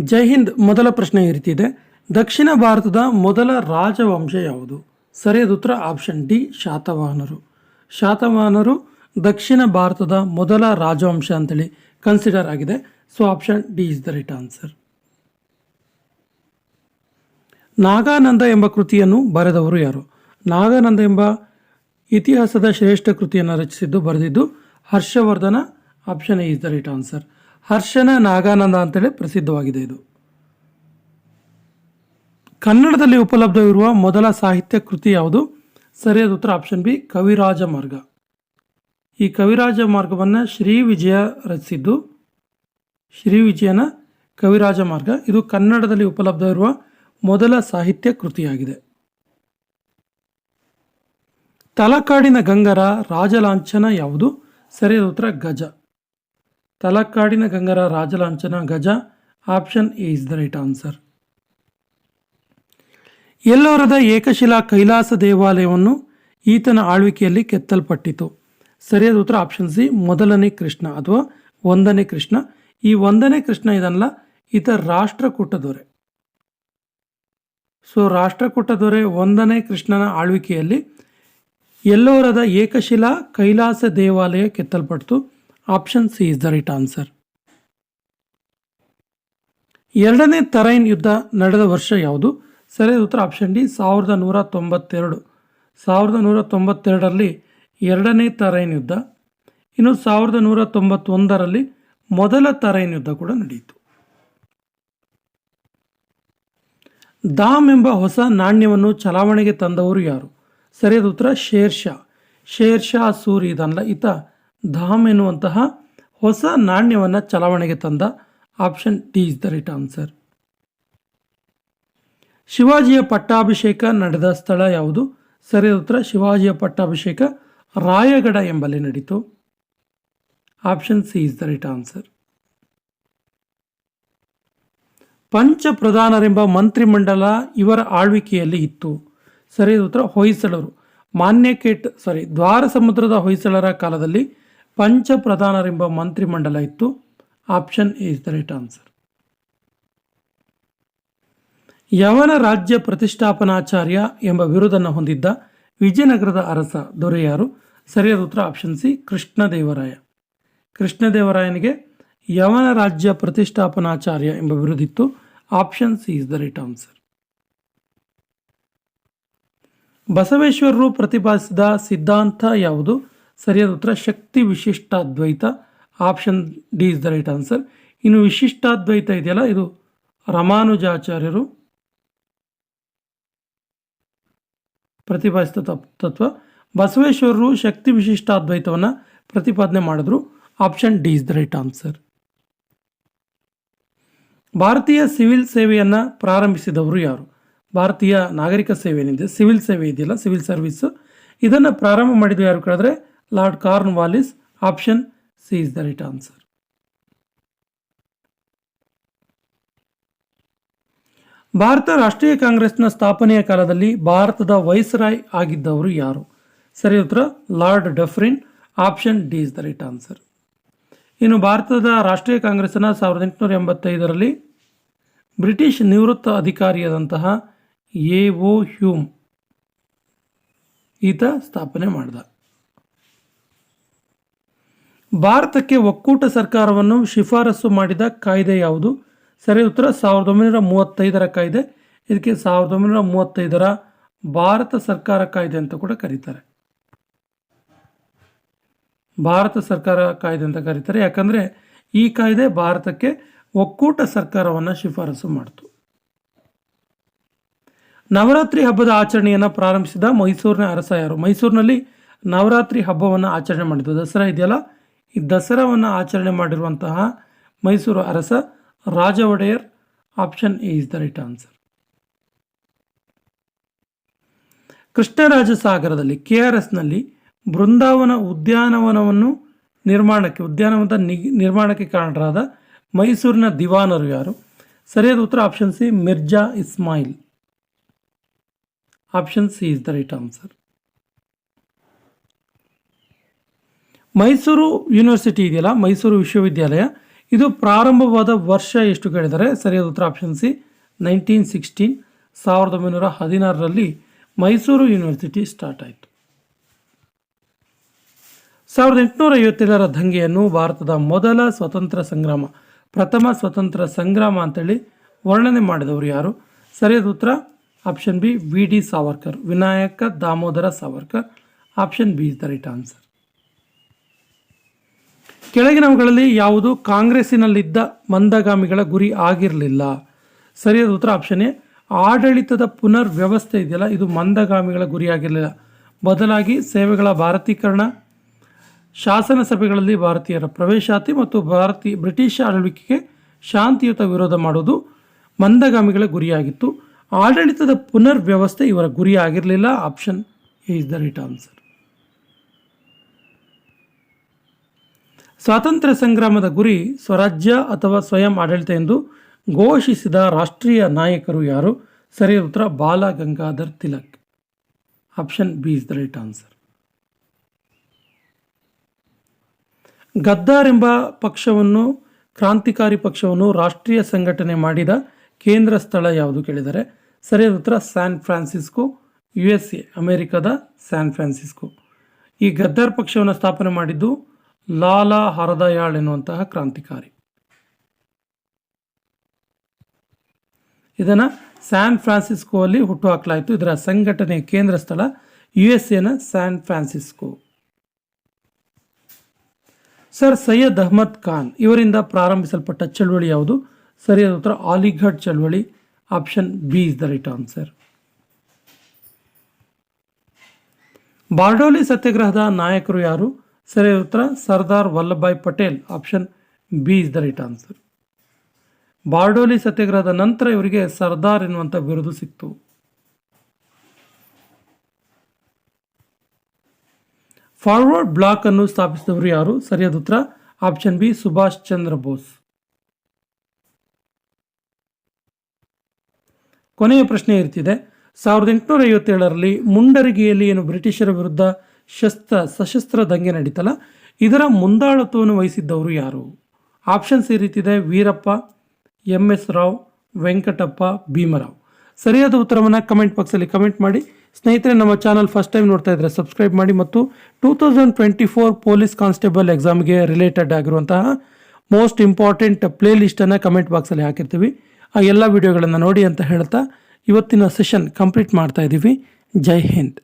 ಜೈ ಹಿಂದ್ ಮೊದಲ ಪ್ರಶ್ನೆ ಈ ರೀತಿ ಇದೆ. ದಕ್ಷಿಣ ಭಾರತದ ಮೊದಲ ರಾಜವಂಶ ಯಾವುದು? ಸರಿಯಾದ ಉತ್ತರ ಆಪ್ಷನ್ ಡಿ, ಶಾತವಾಹನರು. ಶಾತವಾಹನರು ದಕ್ಷಿಣ ಭಾರತದ ಮೊದಲ ರಾಜವಂಶ ಅಂತೇಳಿ ಕನ್ಸಿಡರ್ ಆಗಿದೆ. So option D is the right answer Nagananda ಎಂಬ ಕೃತಿಯನ್ನು ಬರೆದವರು ಯಾರು? ನಾಗಾನಂದ ಎಂಬ ಇತಿಹಾಸದ ಶ್ರೇಷ್ಠ ಕೃತಿಯನ್ನು ರಚಿಸಿದ್ದು, ಬರೆದಿದ್ದು Harshavardhana. Option is the right answer ಹರ್ಷನ Nagananda ಅಂತೇಳಿ ಪ್ರಸಿದ್ಧವಾಗಿದೆ ಇದು. ಕನ್ನಡದಲ್ಲಿ ಉಪಲಬ್ಧವಿರುವ ಮೊದಲ ಸಾಹಿತ್ಯ ಕೃತಿ ಯಾವುದು? ಸರಿಯಾದ ಉತ್ತರ ಆಪ್ಷನ್ ಬಿ ಕವಿರಾಜ ಮಾರ್ಗ. ಈ ಕವಿರಾಜ ಮಾರ್ಗವನ್ನು ಶ್ರೀ ವಿಜಯ ರಚಿಸಿದ್ದು, ಶ್ರೀ ವಿಜಯನ ಕವಿರಾಜ ಮಾರ್ಗ. ಇದು ಕನ್ನಡದಲ್ಲಿ ಉಪಲಬ್ಧವಿರುವ ಮೊದಲ ಸಾಹಿತ್ಯ ಕೃತಿಯಾಗಿದೆ. ತಲಕಾಡಿನ ಗಂಗರ ರಾಜಲಾಂಛನ ಯಾವುದು? ಸರಿಯಾದ ಉತ್ತರ, ಗಜ. ತಲಕಾಡಿನ ಗಂಗರ ರಾಜಲಾಂಛನ ಗಜ. Option A is the right answer. ಎಲ್ಲೋರದ ಏಕಶಿಲಾ ಕೈಲಾಸ ದೇವಾಲಯವನ್ನು ಈತನ ಆಳ್ವಿಕೆಯಲ್ಲಿ ಕೆತ್ತಲ್ಪಟ್ಟಿತು. ಸರಿಯಾದ ಉತ್ತರ ಆಪ್ಷನ್ ಸಿ, ಮೊದಲನೇ ಕೃಷ್ಣ ಅಥವಾ ಒಂದನೇ ಕೃಷ್ಣ. ಈ ಒಂದನೇ ಕೃಷ್ಣ ಇದನ್ನಲ್ಲ, ಈತ ರಾಷ್ಟ್ರಕೂಟ ದೊರೆ. ಸೊ ರಾಷ್ಟ್ರಕೂಟ ದೊರೆ ಒಂದನೇ ಕೃಷ್ಣನ ಆಳ್ವಿಕೆಯಲ್ಲಿ ಎಲ್ಲೋರದ ಏಕಶಿಲಾ ಕೈಲಾಸ ದೇವಾಲಯ ಕೆತ್ತಲ್ಪಟ್ಟಿತು option C is the right answer ಎರಡನೇ ತರೈನ್ ಯುದ್ಧ ನಡೆದ ವರ್ಷ ಯಾವುದು? ಸರಿಯಾದ ಉತ್ತರ ಆಪ್ಷನ್ ಡಿ ಸಾವಿರದ ನೂರ ತೊಂಬತ್ತೆರಡು. ಸಾವಿರದ ನೂರ ತೊಂಬತ್ತೆರಡರಲ್ಲಿ ಎರಡನೇ ತರೈನ್ ಯುದ್ಧ. ಇನ್ನು ಸಾವಿರದ ನೂರ ತೊಂಬತ್ತೊಂದರಲ್ಲಿ ಮೊದಲ ತರೈನ್ ಯುದ್ಧ ಕೂಡ ನಡೆಯಿತು. ದಾಮ್ ಎಂಬ ಹೊಸ ನಾಣ್ಯವನ್ನು ಚಲಾವಣೆಗೆ ತಂದವರು ಯಾರು? ಸರಿಯಾದ ಉತ್ತರ ಶೇರ್ ಶಾ ಸೂರಿ ಇದನ್ನ ಈತ ಧಾಮ್ ಎನ್ನುವಂತಹ ಹೊಸ ನಾಣ್ಯವನ್ನು ಚಲಾವಣೆಗೆ ತಂದ option D is the right answer. ಶಿವಾಜಿಯ ಪಟ್ಟಾಭಿಷೇಕ ನಡೆದ ಸ್ಥಳ ಯಾವುದು? ಸರಿಯಾದ ಉತ್ತರ ಶಿವಾಜಿಯ ಪಟ್ಟಾಭಿಷೇಕ ರಾಯಗಡ ಎಂಬಲ್ಲಿ ನಡೀತು. Option C is the right answer. ಪಂಚ ಪ್ರಧಾನರೆಂಬ ಮಂತ್ರಿಮಂಡಲ ಇವರ ಆಳ್ವಿಕೆಯಲ್ಲಿ ಇತ್ತು. ಸರಿಯಾದ ಉತ್ತರ ಹೊಯ್ಸಳರು. ಮಾನ್ಯಕೇಟ್ ಸಾರಿ ದ್ವಾರ ಸಮುದ್ರದ ಹೊಯ್ಸಳರ ಕಾಲದಲ್ಲಿ ಪಂಚ ಪ್ರಧಾನರೆಂಬ ಮಂತ್ರಿಮಂಡಲ ಇತ್ತು. Option is the right answer. ಯವನ ರಾಜ್ಯ ಪ್ರತಿಷ್ಠಾಪನಾಚಾರ್ಯ ಎಂಬ ವಿರುದ್ಧನ್ನು ಹೊಂದಿದ್ದ ವಿಜಯನಗರದ ಅರಸ ದೊರೆಯಾರು. ಸರಿಯಾದ ಉತ್ತರ ಆಪ್ಷನ್ ಸಿ, ಕೃಷ್ಣದೇವರಾಯ. ಕೃಷ್ಣದೇವರಾಯನಿಗೆ ಯವನ ರಾಜ್ಯ ಪ್ರತಿಷ್ಠಾಪನಾಚಾರ್ಯ ಎಂಬ ವಿರುದ್ಧಿತ್ತು option C is the right answer. ಬಸವೇಶ್ವರರು ಪ್ರತಿಪಾದಿಸಿದ ಸಿದ್ಧಾಂತ ಯಾವುದು? ಸರಿಯಾದ ಉತ್ತರ ಶಕ್ತಿ Vishishtadvaita option D is the right answer ಇನ್ನು ವಿಶಿಷ್ಟಾದ್ವೈತ ಇದೆಯಲ್ಲ, ಇದು ರಮಾನುಜಾಚಾರ್ಯರು ಪ್ರತಿಪಾದಿಸಿದ ತಪ್- ತತ್ವ. ಬಸವೇಶ್ವರರು ಶಕ್ತಿ ವಿಶಿಷ್ಟಾದ್ವೈತವನ್ನು ಪ್ರತಿಪಾದನೆ ಮಾಡಿದ್ರು. Option D is the right answer ಭಾರತೀಯ ಸಿವಿಲ್ ಸೇವೆಯನ್ನು ಪ್ರಾರಂಭಿಸಿದವರು ಯಾರು? ಭಾರತೀಯ ನಾಗರಿಕ ಸೇವೆ ಏನಿದೆ ಸಿವಿಲ್ ಸೇವೆ ಇದೆಯಲ್ಲ, ಸಿವಿಲ್ ಸರ್ವಿಸ್. ಇದನ್ನು ಪ್ರಾರಂಭ ಮಾಡಿದ್ದು ಯಾರು ಕೇಳಿದ್ರೆ Lord Cornwallis, option C the right answer. ಭಾರತ ರಾಷ್ಟ್ರೀಯ ಕಾಂಗ್ರೆಸ್ನ ಸ್ಥಾಪನೆಯ ಕಾಲದಲ್ಲಿ ಭಾರತದ ವೈಸ್ರಾಯ್ ಆಗಿದ್ದವರು ಯಾರು? ಸರಿ ಉತ್ತರ, Lord Dufferin, option D is the right answer. ಇನ್ನು ಭಾರತದ ರಾಷ್ಟ್ರೀಯ ಕಾಂಗ್ರೆಸ್ನ ಸಾವಿರದ ಎಂಟುನೂರ ಎಂಬತ್ತೈದರಲ್ಲಿ ಬ್ರಿಟಿಷ್ ನಿವೃತ್ತ ಅಧಿಕಾರಿಯಾದಂತಹ ಎ ಒ ಹ್ಯೂಮ್ ಈತ ಸ್ಥಾಪನೆ ಮಾಡಿದ. ಭಾರತಕ್ಕೆ ಒಕ್ಕೂಟ ಸರ್ಕಾರವನ್ನು ಶಿಫಾರಸು ಮಾಡಿದ ಕಾಯ್ದೆ ಯಾವುದು? ಸರಿ ಉತ್ತರ, ಸಾವಿರದ ಒಂಬೈನೂರ ಮೂವತ್ತೈದರ ಕಾಯ್ದೆ. ಇದಕ್ಕೆ ಸಾವಿರದ ಒಂಬೈನೂರ ಮೂವತ್ತೈದರ ಭಾರತ ಸರ್ಕಾರ ಕಾಯ್ದೆ ಅಂತ ಕೂಡ ಕರೀತಾರೆ. ಭಾರತ ಸರ್ಕಾರ ಕಾಯ್ದೆ ಅಂತ ಕರೀತಾರೆ. ಯಾಕಂದರೆ ಈ ಕಾಯ್ದೆ ಭಾರತಕ್ಕೆ ಒಕ್ಕೂಟ ಸರ್ಕಾರವನ್ನು ಶಿಫಾರಸು ಮಾಡಿತು. ನವರಾತ್ರಿ ಹಬ್ಬದ ಆಚರಣೆಯನ್ನು ಪ್ರಾರಂಭಿಸಿದ ಮೈಸೂರಿನ ಅರಸ ಯಾರು? ಮೈಸೂರಿನಲ್ಲಿ ನವರಾತ್ರಿ ಹಬ್ಬವನ್ನು ಆಚರಣೆ ಮಾಡಿದ್ದು ದಸರಾ ಇದೆಯಲ್ಲ? ಈ ದಸರಾವನ್ನು ಆಚರಣೆ ಮಾಡಿರುವಂತಹ ಮೈಸೂರು ಅರಸ Raja Wodeyar option A is the right answer. Krishnaraja ಸಾಗರದಲ್ಲಿ ಕೆ ಆರ್ ಎಸ್ನಲ್ಲಿ ಬೃಂದಾವನ ಉದ್ಯಾನವನವನ್ನು ನಿರ್ಮಾಣಕ್ಕೆ, ಉದ್ಯಾನವನದ ನಿರ್ಮಾಣಕ್ಕೆ ಕಾರಣರಾದ ಮೈಸೂರಿನ ದಿವಾನರು ಯಾರು? ಸರಿಯಾದ ಉತ್ತರ option C Mirza Ismail. Option C is the right answer. Mysuru university ಇದೆಯಲ್ಲ, ಮೈಸೂರು ವಿಶ್ವವಿದ್ಯಾಲಯ. ಇದು ಪ್ರಾರಂಭವಾದ ವರ್ಷ ಎಷ್ಟು ಕೇಳಿದರೆ, ಸರಿಯಾದ ಉತ್ತರ ಆಪ್ಷನ್ ಸಿ ನೈನ್ಟೀನ್ ಸಿಕ್ಸ್ಟೀನ್ ಸಾವಿರದ ಒಂಬೈನೂರ ಹದಿನಾರರಲ್ಲಿ ಮೈಸೂರು ಯೂನಿವರ್ಸಿಟಿ ಸ್ಟಾರ್ಟ್ ಆಯಿತು. ಸಾವಿರದ ಎಂಟುನೂರ ಐವತ್ತೇಳರ ದಂಗೆಯನ್ನು ಭಾರತದ ಮೊದಲ ಸ್ವತಂತ್ರ ಸಂಗ್ರಾಮ, ಪ್ರಥಮ ಸ್ವತಂತ್ರ ಸಂಗ್ರಾಮ ಅಂತೇಳಿ ವರ್ಣನೆ ಮಾಡಿದವರು ಯಾರು? ಸರಿಯಾದ ಉತ್ತರ option B V D Savarkar, Vinayak Damodar Savarkar option B is the right answer ಕೆಳಗಿನವುಗಳಲ್ಲಿ ಯಾವುದು ಕಾಂಗ್ರೆಸ್ಸಿನಲ್ಲಿದ್ದ ಮಂದಗಾಮಿಗಳ ಗುರಿ ಆಗಿರಲಿಲ್ಲ. ಸರಿಯಾದ ಉತ್ತರ ಆಪ್ಷನ್ ಎ, ಆಡಳಿತದ ಪುನರ್ ವ್ಯವಸ್ಥೆ ಇದೆಯಲ್ಲ, ಇದು ಮಂದಗಾಮಿಗಳ ಗುರಿಯಾಗಿರಲಿಲ್ಲ ಬದಲಾಗಿ ಸೇವೆಗಳ ಭಾರತೀಕರಣ, ಶಾಸನ ಸಭೆಗಳಲ್ಲಿ ಭಾರತೀಯರ ಪ್ರವೇಶಾತಿ ಮತ್ತು ಭಾರತೀಯ ಬ್ರಿಟಿಷ್ ಆಳ್ವಿಕೆಗೆ ಶಾಂತಿಯುತ ವಿರೋಧ ಮಾಡುವುದು ಮಂದಗಾಮಿಗಳ ಗುರಿಯಾಗಿತ್ತು. ಆಡಳಿತದ ಪುನರ್ ವ್ಯವಸ್ಥೆ ಇವರ ಗುರಿ ಆಗಿರಲಿಲ್ಲ. Option is the right answer ಸ್ವಾತಂತ್ರ್ಯ ಸಂಗ್ರಾಮದ ಗುರಿ ಸ್ವರಾಜ್ಯ ಅಥವಾ ಸ್ವಯಂ ಆಡಳಿತ ಎಂದು ಘೋಷಿಸಿದ ರಾಷ್ಟ್ರೀಯ ನಾಯಕರು ಯಾರು? ಸರಿ ಉತ್ತರ Bal Gangadhar Tilak. Option B is the right answer. Ghadar ಎಂಬ ಪಕ್ಷವನ್ನು, ಕ್ರಾಂತಿಕಾರಿ ಪಕ್ಷವನ್ನು ರಾಷ್ಟ್ರೀಯ ಸಂಘಟನೆ ಮಾಡಿದ ಕೇಂದ್ರ ಸ್ಥಳ ಯಾವುದು ಕೇಳಿದರೆ? ಸರಿಯಾದ ಉತ್ತರ San Francisco, U S A, ಅಮೆರಿಕದ ಸ್ಯಾನ್ ಫ್ರಾನ್ಸಿಸ್ಕೋ. ಈ ಗದ್ದಾರ್ ಪಕ್ಷವನ್ನು ಸ್ಥಾಪನೆ ಮಾಡಿದ್ದು ಲಾಲಾ ಹರದಯಾಳ್ ಎನ್ನುವಂತಹ ಕ್ರಾಂತಿಕಾರಿ. ಇದನ್ನು ಸ್ಯಾನ್ ಫ್ರಾನ್ಸಿಸ್ಕೋ ಅಲ್ಲಿ ಹುಟ್ಟುಹಾಕಲಾಯಿತು ಇದರ ಸಂಘಟನೆಯ ಕೇಂದ್ರ ಸ್ಥಳ ಯು ಎಸ್ ಎನ San Francisco sir, Syed Ahmad Khan ಇವರಿಂದ ಪ್ರಾರಂಭಿಸಲ್ಪಟ್ಟ ಚಳವಳಿ ಯಾವುದು? ಸರಿಯಾದ ಉತ್ತರ ಆಲಿಘಡ್ ಚಳವಳಿ option B is the right answer Bardoli ಸತ್ಯಾಗ್ರಹದ ನಾಯಕರು ಯಾರು? ಸರಿಯಾದ ಉತ್ತರ, Sardar Vallabhbhai Patel. Option B is the right answer. Bardoli ಸತ್ಯಾಗ್ರಹದ ನಂತರ ಇವರಿಗೆ ಸರ್ದಾರ್ ಎನ್ನುವಂಥ ಬಿರುದು ಸಿಕ್ತು. ಫಾರ್ವರ್ಡ್ ಬ್ಲಾಕ್ ಅನ್ನು ಸ್ಥಾಪಿಸಿದವರು ಯಾರು? ಸರಿಯಾದ ಉತ್ತರ, ಆಪ್ಷನ್ ಬಿ, ಸುಭಾಷ್ ಚಂದ್ರ ಬೋಸ್. ಕೊನೆಯ ಪ್ರಶ್ನೆ ಇರ್ತಿದೆ. ಸಾವಿರದ ಎಂಟುನೂರ ಐವತ್ತೇಳರಲ್ಲಿ ಮುಂಡರಗಿಯಲ್ಲಿ ಏನು ಬ್ರಿಟಿಷರ ವಿರುದ್ಧ ಶಸ್ತ್ರ, ಸಶಸ್ತ್ರ ದಂಗೆ ನಡೀತಲ್ಲ? ಇದರ ಮುಂದಾಳತ್ವವನ್ನು ವಹಿಸಿದ್ದವರು ಯಾರು? ಆಪ್ಷನ್ಸ್ ಈ ರೀತಿದೆ ವೀರಪ್ಪ ಎಂ ಎಸ್ ರಾವ್, ವೆಂಕಟಪ್ಪ, ಭೀಮರಾವ್. ಸರಿಯಾದ ಉತ್ತರವನ್ನು ಕಮೆಂಟ್ ಬಾಕ್ಸಲ್ಲಿ ಕಮೆಂಟ್ ಮಾಡಿ. ಸ್ನೇಹಿತರೆ, ನಮ್ಮ ಚಾನಲ್ ಫಸ್ಟ್ ಟೈಮ್ ನೋಡ್ತಾ ಇದ್ದರೆ ಸಬ್ಸ್ಕ್ರೈಬ್ ಮಾಡಿ ಮತ್ತು two thousand twenty four police constable ಎಕ್ಸಾಮ್ಗೆ ರಿಲೇಟೆಡ್ ಆಗಿರುವಂತಹ ಮೋಸ್ಟ್ ಇಂಪಾರ್ಟೆಂಟ್ ಪ್ಲೇ ಲಿಸ್ಟನ್ನು ಕಮೆಂಟ್ ಬಾಕ್ಸಲ್ಲಿ ಹಾಕಿರ್ತೀವಿ. ಆ ಎಲ್ಲ ವಿಡಿಯೋಗಳನ್ನು ನೋಡಿ ಅಂತ ಹೇಳ್ತಾ ಇವತ್ತಿನ ಸೆಷನ್ ಕಂಪ್ಲೀಟ್ ಮಾಡ್ತಾ ಇದ್ದೀವಿ ಜೈ ಹಿಂದ್.